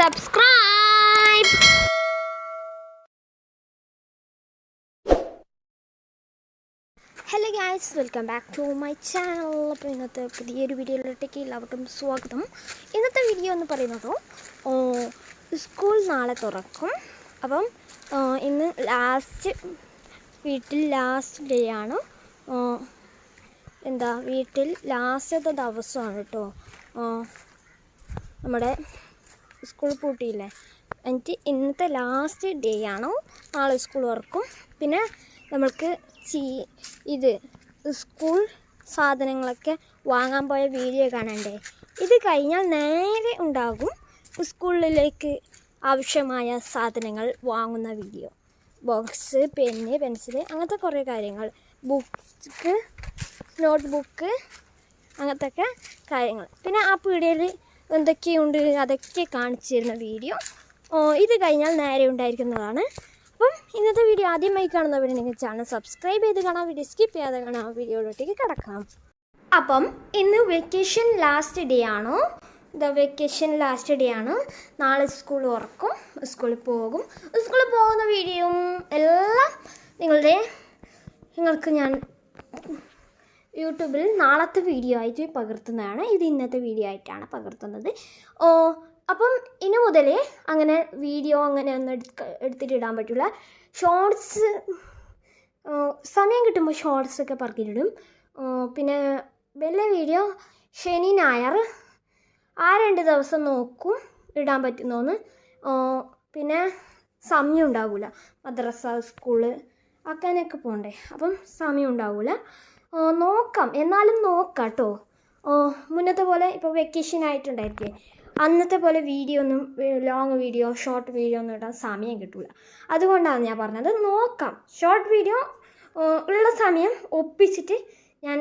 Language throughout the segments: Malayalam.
subscribe. Hello guys welcome back to my channel അപ്പോൾ ഇന്നത്തെ പുതിയൊരു വീഡിയോയിലോട്ടേക്ക് എല്ലാവർക്കും സ്വാഗതം. ഇന്നത്തെ വീഡിയോ എന്ന് പറയുന്നത് സ്കൂൾ നാളെ തുറക്കും. അപ്പം ഇന്ന് ലാസ്റ്റ് വീട്ടിൽ ലാസ്റ്റ് ഡേ ആണ്. എന്താ വീട്ടിൽ ലാസ്റ്റത്തെ ദിവസമാണ് കേട്ടോ നമ്മുടെ സ്കൂൾ പൂട്ടിയില്ലേ? എന്നിട്ട് ഇന്നത്തെ ലാസ്റ്റ് ഡേ ആണോ? നാളെ സ്കൂൾ തുറക്കും. പിന്നെ നമ്മൾക്ക് ചീ ഇത് സ്കൂൾ സാധനങ്ങളൊക്കെ വാങ്ങാൻ പോയ വീഡിയോ കാണണ്ടേ? ഇത് കഴിഞ്ഞാൽ നേരെ ഉണ്ടാകും സ്കൂളിലേക്ക് ആവശ്യമായ സാധനങ്ങൾ വാങ്ങുന്ന വീഡിയോ ബോക്സ് പെന്ന് പെൻസിൽ അങ്ങനത്തെ കുറേ കാര്യങ്ങൾ. ബുക്ക് നോട്ട് ബുക്ക് അങ്ങനത്തെ കാര്യങ്ങൾ. പിന്നെ ആ പീടികയിൽ എന്തൊക്കെയുണ്ട് അതൊക്കെ കാണിച്ചു തരുന്ന വീഡിയോ ഇത് കഴിഞ്ഞാൽ നേരെ ഉണ്ടായിരിക്കുന്നതാണ്. അപ്പം ഇന്നത്തെ വീഡിയോ ആദ്യമായി നിങ്ങൾ ചാനൽ സബ്സ്ക്രൈബ് ചെയ്ത് കാണാം വീഡിയോ സ്കിപ്പ് ചെയ്യാതെ കാണാം വീഡിയോയിലോട്ടേക്ക് കിടക്കാം. അപ്പം ഇന്ന് വെക്കേഷൻ ലാസ്റ്റ് ഡേ ആണോ? ദ വെക്കേഷൻ ലാസ്റ്റ് ഡേ ആണ്. നാളെ സ്കൂൾ ഉറക്കും സ്കൂളിൽ പോകും. സ്കൂളിൽ പോകുന്ന വീഡിയോയും എല്ലാം നിങ്ങളുടെ നിങ്ങൾക്ക് ഞാൻ യൂട്യൂബിൽ നാളത്തെ വീഡിയോ ആയിട്ട് പകർത്തുന്നതാണ്. ഇത് ഇന്നത്തെ വീഡിയോ ആയിട്ടാണ് പകർത്തുന്നത്. ഓ അപ്പം ഇനി മുതൽ അങ്ങനെ വീഡിയോ അങ്ങനെ ഒന്നും എടുക്ക എടുത്തിട്ട് ഇടാൻ പറ്റില്ല ഷോർട്സ് സമയം കിട്ടുമ്പോൾ ഷോർട്സ് ഒക്കെ പറഞ്ഞിട്ടിടും പിന്നെ വലിയ വീഡിയോ ശനി നായർ ആ രണ്ട് ദിവസം നോക്കും ഇടാൻ പറ്റുന്നോന്ന്. പിന്നെ സമയം ഉണ്ടാവില്ല മദ്രസ സ്കൂൾ അങ്ങനെയൊക്കെ പോകണ്ടേ അപ്പം സമയം ഉണ്ടാവില്ല നോക്കാം. എന്നാലും നോക്കാം കേട്ടോ മുന്നത്തെ പോലെ ഇപ്പോൾ വെക്കേഷൻ ആയിട്ടുണ്ടായിരിക്കേ. അന്നത്തെ പോലെ വീഡിയോ ഒന്നും ലോങ് വീഡിയോ ഷോർട്ട് വീഡിയോ ഒന്നും ഇടാൻ സമയം കിട്ടില്ല അതുകൊണ്ടാണ് ഞാൻ പറഞ്ഞത് നോക്കാം. ഷോർട്ട് വീഡിയോ ഉള്ള സമയം ഒപ്പിച്ചിട്ട് ഞാൻ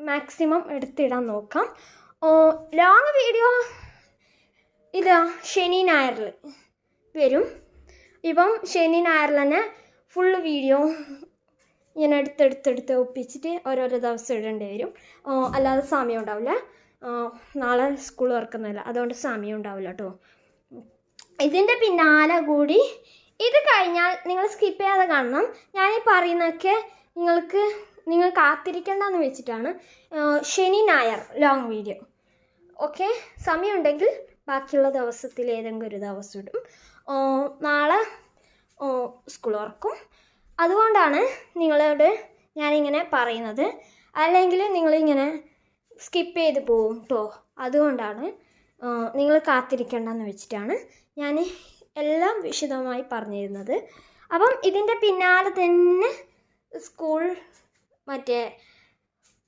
മാക്സിമം എടുത്തിടാൻ നോക്കാം. ലോങ് വീഡിയോ ഇതാ ശനി ഞായറിൽ വരും. ഇപ്പം ശനി ഞായറിൽ തന്നെ ഫുള്ള് വീഡിയോ ഞാൻ എടുത്തെടുത്തെടുത്ത് ഒപ്പിച്ചിട്ട് ഓരോരോ ദിവസം ഇടേണ്ടി വരും. അല്ലാതെ സമയം ഉണ്ടാവില്ല. നാളെ സ്കൂൾ തുറക്കുന്നില്ല അതുകൊണ്ട് സമയം ഉണ്ടാവില്ല കേട്ടോ ഇതിന്റെ പിന്നാലെ കൂടി ഇത് കഴിഞ്ഞാൽ നിങ്ങൾ സ്കിപ്പ് ചെയ്യാതെ കാണണം. ഞാൻ ഈ പറയുന്നതൊക്കെ നിങ്ങൾക്ക് നിങ്ങൾ കാത്തിരിക്കേണ്ടെന്ന് വെച്ചിട്ടാണ്. ശനി ഞായർ ലോങ് വീഡിയോ ഓക്കെ സമയമുണ്ടെങ്കിൽ ബാക്കിയുള്ള ദിവസത്തിൽ ഏതെങ്കിലും ഒരു ദിവസം ഇടും. നാളെ സ്കൂൾ തുറക്കും. അതുകൊണ്ടാണ് നിങ്ങളോട് ഞാനിങ്ങനെ പറയുന്നത്. അല്ലെങ്കിൽ നിങ്ങളിങ്ങനെ സ്കിപ്പ് ചെയ്ത് പോവും കേട്ടോ അതുകൊണ്ടാണ് നിങ്ങൾ കാത്തിരിക്കേണ്ടെന്ന് വെച്ചിട്ടാണ് ഞാൻ എല്ലാം വിശദമായി പറഞ്ഞിരുന്നത്. അപ്പം ഇതിന്റെ പിന്നാലെ തന്നെ സ്കൂൾ മറ്റേ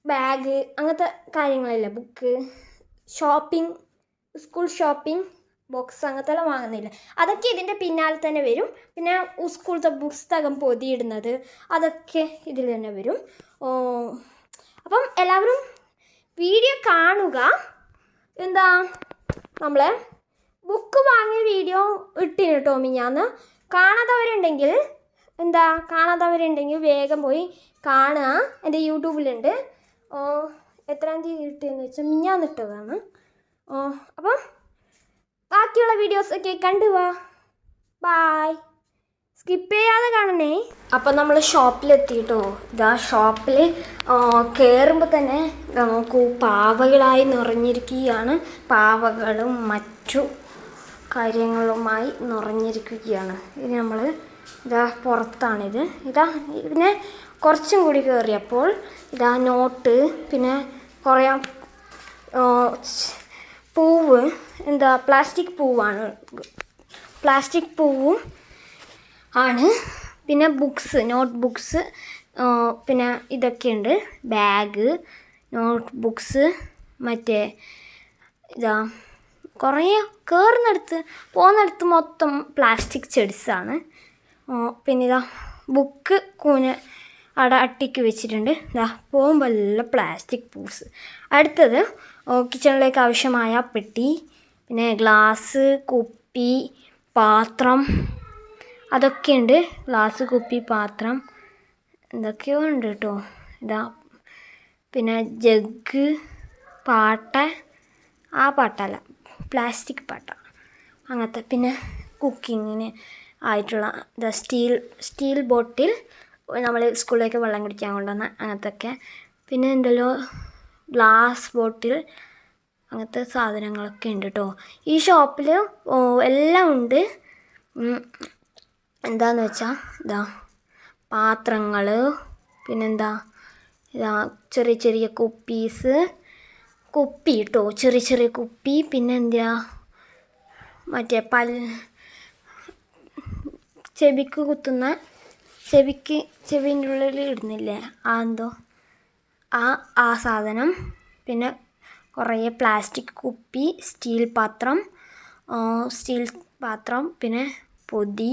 ബാഗ് അങ്ങനത്തെ കാര്യങ്ങളില്ല? Book shopping school shopping box അങ്ങനത്തെ എല്ലാം വാങ്ങുന്നില്ല. അതൊക്കെ ഇതിന്റെ പിന്നാലെ തന്നെ വരും. പിന്നെ സ്കൂളത്തെ പുസ്തകം പൊതിയിടുന്നത് അതൊക്കെ ഇതിൽ തന്നെ വരും. അപ്പം എല്ലാവരും വീഡിയോ കാണുക. എന്താ നമ്മൾ ബുക്ക് വാങ്ങിയ വീഡിയോ ഇട്ടിന് കേട്ടോ മിഞ്ഞാന്ന്. കാണാത്തവരുണ്ടെങ്കിൽ എന്താ കാണാത്തവരുണ്ടെങ്കിൽ വേഗം പോയി കാണുക. എന്റെ യൂട്യൂബിലുണ്ട്. എത്രാം തീയതി ഇട്ടെന്ന് വെച്ചാൽ മിഞ്ഞാന്നിട്ടതാണ് അപ്പം ബാക്കിയുള്ള വീഡിയോസ് ഒക്കെ കണ്ടുവാ ബായ് സ്കിപ്പ് ചെയ്യാതെ കാണണേ. അപ്പം നമ്മൾ ഷോപ്പിലെത്തിയിട്ടോ ഇതാ ഷോപ്പിൽ കയറുമ്പോൾ തന്നെ നോക്കൂ പാവകളായി നിറഞ്ഞിരിക്കുകയാണ്. പാവകളും മറ്റു കാര്യങ്ങളുമായി നിറഞ്ഞിരിക്കുകയാണ്. ഇനി നമ്മൾ ഇതാ പുറത്താണിത്. ഇതാ പിന്നെ കുറച്ചും കൂടി കയറിയപ്പോൾ ഇതാ നോട്ട് പിന്നെ കുറേ പൂവ് എന്താ പ്ലാസ്റ്റിക് പൂവാണ്. പ്ലാസ്റ്റിക് പൂവും ആണ്. പിന്നെ ബുക്സ് നോട്ട് ബുക്സ് പിന്നെ ഇതൊക്കെയുണ്ട്. ബാഗ് നോട്ട് ബുക്സ് മറ്റേ ഇതാ കുറേ കയറുന്നിടത്ത് പോകുന്നിടത്ത് മൊത്തം പ്ലാസ്റ്റിക് ചെടിസാണ്. പിന്നെ ഇതാ ബുക്ക് കൂന് അവിടെ അട്ടിക്ക് വെച്ചിട്ടുണ്ട്. ഇതാ പോകുമ്പോൾ എല്ലാം പ്ലാസ്റ്റിക് പൂസ് അടുത്തത് കിച്ചണിലേക്ക് ആവശ്യമായ പെട്ടി പിന്നെ ഗ്ലാസ് കുപ്പി പാത്രം. അതൊക്കെയുണ്ട്. ഗ്ലാസ് കുപ്പി പാത്രം. എന്തൊക്കെയോ ഉണ്ട് കേട്ടോ. ഇതാ പിന്നെ ജഗ് പാട്ട. ആ പാട്ടല്ല പ്ലാസ്റ്റിക് പാട്ട. അങ്ങനത്തെ പിന്നെ കുക്കിങ്ങിന് ആയിട്ടുള്ള സ്റ്റീൽ സ്റ്റീൽ ബോട്ടിൽ നമ്മൾ സ്കൂളിലേക്ക് വെള്ളം കുടിക്കാൻ കൊണ്ടുവന്ന അങ്ങനത്തെയൊക്കെ പിന്നെ എന്തെല്ലോ ഗ്ലാസ് ബോട്ടിൽ അങ്ങനത്തെ സാധനങ്ങളൊക്കെ ഉണ്ട് കേട്ടോ ഈ ഷോപ്പിൽ എല്ലാം ഉണ്ട്. എന്താന്ന് വെച്ചാൽ ഇതാ പാത്രങ്ങൾ പിന്നെന്താ ഇതാ ചെറിയ ചെറിയ കുപ്പീസ് കുപ്പി കേട്ടോ ചെറിയ ചെറിയ കുപ്പി പിന്നെ എന്താ മറ്റേ പൽ ചെവിക്ക് കുത്തുന്ന ചെവിക്ക് ചെവിന്റെ ഉള്ളിൽ ഇടുന്നില്ലേ? ആ എന്തോ? ആ ആ സാധനം. പിന്നെ കുറേ പ്ലാസ്റ്റിക് കുപ്പി സ്റ്റീൽ പാത്രം സ്റ്റീൽ പാത്രം പിന്നെ പൊതി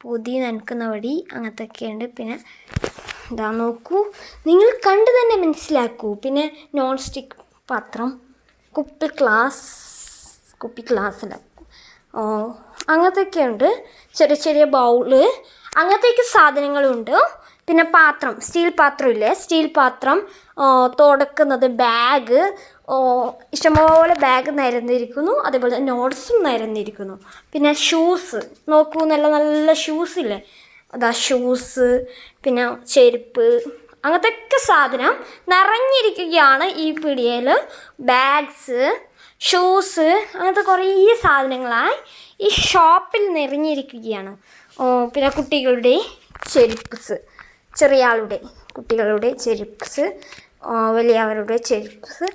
പൊതി നനക്കുന്ന വടി അങ്ങനത്തെയൊക്കെയുണ്ട് പിന്നെ ഇതാ നോക്കൂ. നിങ്ങൾ കണ്ടു തന്നെ മനസ്സിലാക്കൂ. പിന്നെ നോൺ സ്റ്റിക്ക് പാത്രം കുപ്പി ഗ്ലാസ് കുപ്പി ഗ്ലാസ്സിലാക്കും അങ്ങനത്തെയൊക്കെയുണ്ട് ചെറിയ ചെറിയ ബൗൾ അങ്ങനത്തെയൊക്കെ സാധനങ്ങളുണ്ട്. പിന്നെ പാത്രം സ്റ്റീൽ പാത്രം ഇല്ലേ? സ്റ്റീൽ പാത്രം തുടക്കുന്നത് ബാഗ് ഇഷ്ടംപോലെ ബാഗ് നിരന്നിരിക്കുന്നു. അതേപോലെ നോട്ട്സും നിരന്നിരിക്കുന്നു. പിന്നെ ഷൂസ് നോക്കൂ നല്ല നല്ല ഷൂസ് ഇല്ലേ? അതാ ഷൂസ് പിന്നെ ചെരുപ്പ് അങ്ങനത്തെ സാധനം നിറഞ്ഞിരിക്കുകയാണ് ഈ പിടിയിൽ ബാഗ്സ് ഷൂസ് അങ്ങനത്തെ കുറേ സാധനങ്ങളായി ഈ ഷോപ്പിൽ നിറഞ്ഞിരിക്കുകയാണ്. പിന്നെ കുട്ടികളുടെ ചെരുപ്പ്സ് ചെറിയ ആളുടെ കുട്ടികളുടെ ചെരുപ്പ്സ് വലിയവരുടെ ചെരുപ്പ്സ്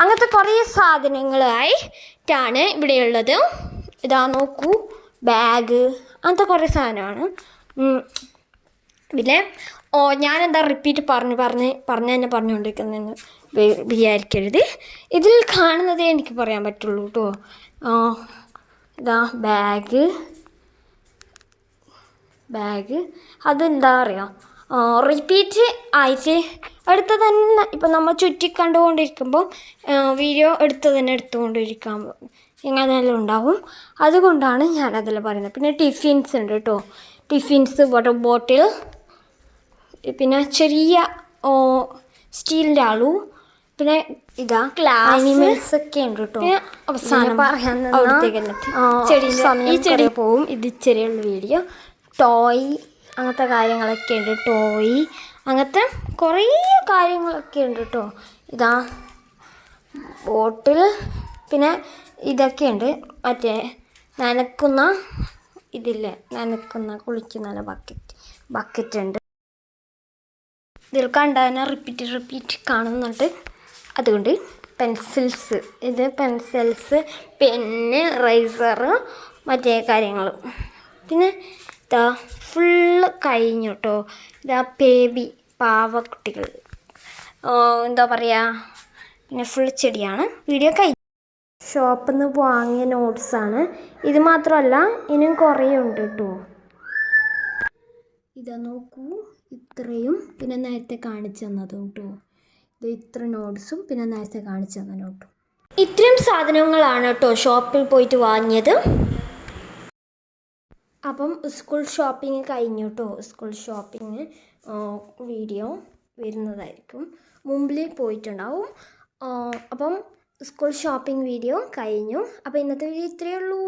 അങ്ങനത്തെ കുറേ സാധനങ്ങളായിട്ടാണ് ഇവിടെയുള്ളത്. ഇതാ നോക്കൂ ബാഗ്. അങ്ങനത്തെ കുറേ സാധനമാണ്. പിന്നെ ഓ ഞാനെന്താ റിപ്പീറ്റ് പറഞ്ഞ് പറഞ്ഞ് പറഞ്ഞ് തന്നെ പറഞ്ഞുകൊണ്ടിരിക്കുന്നതെന്ന് വിചാരിക്കരുത്. ഇതിൽ കാണുന്നതേ എനിക്ക് പറയാൻ പറ്റുള്ളൂ കേട്ടോ. ഇതാ ബാഗ്. ബാഗ്. അതെന്താ പറയുക റിപ്പീറ്റ് ആയിട്ട് എടുത്ത് തന്നെ ഇപ്പം നമ്മൾ ചുറ്റി കണ്ടുകൊണ്ടിരിക്കുമ്പോൾ വീഡിയോ എടുത്ത് തന്നെ എടുത്തുകൊണ്ടിരിക്കാൻ ഇങ്ങനെയെല്ലാം ഉണ്ടാവും. അതുകൊണ്ടാണ് ഞാനതിൽ പറയുന്നത്. പിന്നെ ടിഫിൻസ് ഉണ്ട് കേട്ടോ ടിഫിൻസ് വാട്ടർ ബോട്ടിൽ പിന്നെ ചെറിയ സ്റ്റീലിന്റെ ആളു പിന്നെ ഇതാ ക്ലാസ് ഒക്കെ ഉണ്ട് കേട്ടോ അവസാനം പറയാൻ ചെടി പോവും. ഇത് ചെറിയുള്ള വീഡിയോ ടോയ് അങ്ങനത്തെ കാര്യങ്ങളൊക്കെ ഉണ്ട്. ടോയ് അങ്ങനത്തെ കുറേ കാര്യങ്ങളൊക്കെ ഉണ്ട് കേട്ടോ ഇതാ ബോട്ടിൽ പിന്നെ ഇതൊക്കെ ഉണ്ട്. മറ്റേ നനക്കുന്ന ഇതില്ലേ? നനക്കുന്ന കുളിക്കുന്ന ബക്കറ്റ് ബക്കറ്റ് ഉണ്ട്. ഇതിൽ കണ്ടതിനെ റിപ്പീറ്റ് റിപ്പീറ്റ് കാണുന്നുണ്ട് അതുകൊണ്ട് പെൻസിൽസ് ഇത് പെൻസിൽസ് പെന്ന് റൈസർ മറ്റേ കാര്യങ്ങളും പിന്നെ ഇതാ ഫുള്ള് കഴിഞ്ഞു കേട്ടോ ഇതാ ബേബി പാവക്കുട്ടികൾ. എന്താ പറയുക പിന്നെ ഫുൾ ചെടിയാണ്. വീഡിയോ കഴിഞ്ഞു. ഷോപ്പിൽ നിന്ന് വാങ്ങിയ നോട്ട്സാണ് ഇത് മാത്രമല്ല ഇനിയും കുറേ ഉണ്ട് കേട്ടോ ഇതാ നോക്കൂ. ഇത്രയും. പിന്നെ നേരത്തെ കാണിച്ചു തന്നതും കേട്ടോ ഇത് ഇത്ര നോട്ട്സും പിന്നെ നേരത്തെ കാണിച്ചു തന്ന നോട്ടും ഇത്രയും സാധനങ്ങളാണ് കേട്ടോ ഷോപ്പിൽ പോയിട്ട് വാങ്ങിയത്. അപ്പം സ്കൂൾ ഷോപ്പിംഗ് കഴിഞ്ഞു കേട്ടോ സ്കൂൾ ഷോപ്പിംഗ് വീഡിയോ വരുന്നതായിരിക്കും. മുമ്പിൽ പോയിട്ടുണ്ടാവും. അപ്പം സ്കൂൾ ഷോപ്പിംഗ് വീഡിയോ കഴിഞ്ഞു. അപ്പോൾ ഇന്നത്തെ വീഡിയോ ഇത്രയേ ഉള്ളൂ.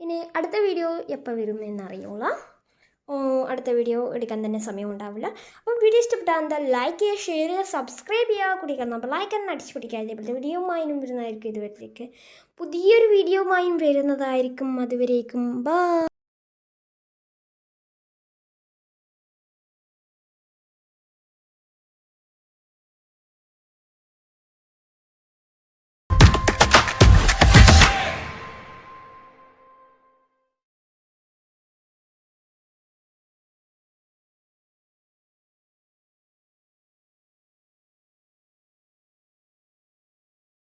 ഇനി അടുത്ത വീഡിയോ എപ്പോൾ വരും എന്നറിയൂല ഓ, അടുത്ത വീഡിയോ എടുക്കാൻ തന്നെ സമയം ഉണ്ടാവില്ല. അപ്പം വീഡിയോ ഇഷ്ടപ്പെട്ടാൽ എന്താ ലൈക്ക് ചെയ്യുക ഷെയർ ചെയ്യുക സബ്സ്ക്രൈബ് ചെയ്യുക. കുടിക്കണം അപ്പോൾ ലൈക്ക് എന്ന് അടിച്ചു പിടിക്കുക ഇതേപോലത്തെ വീഡിയോമായും വരുന്നതായിരിക്കും ഇതുവരേക്ക്. പുതിയൊരു വീഡിയോമായും വരുന്നതായിരിക്കും. അതുവരേക്കും ബൈ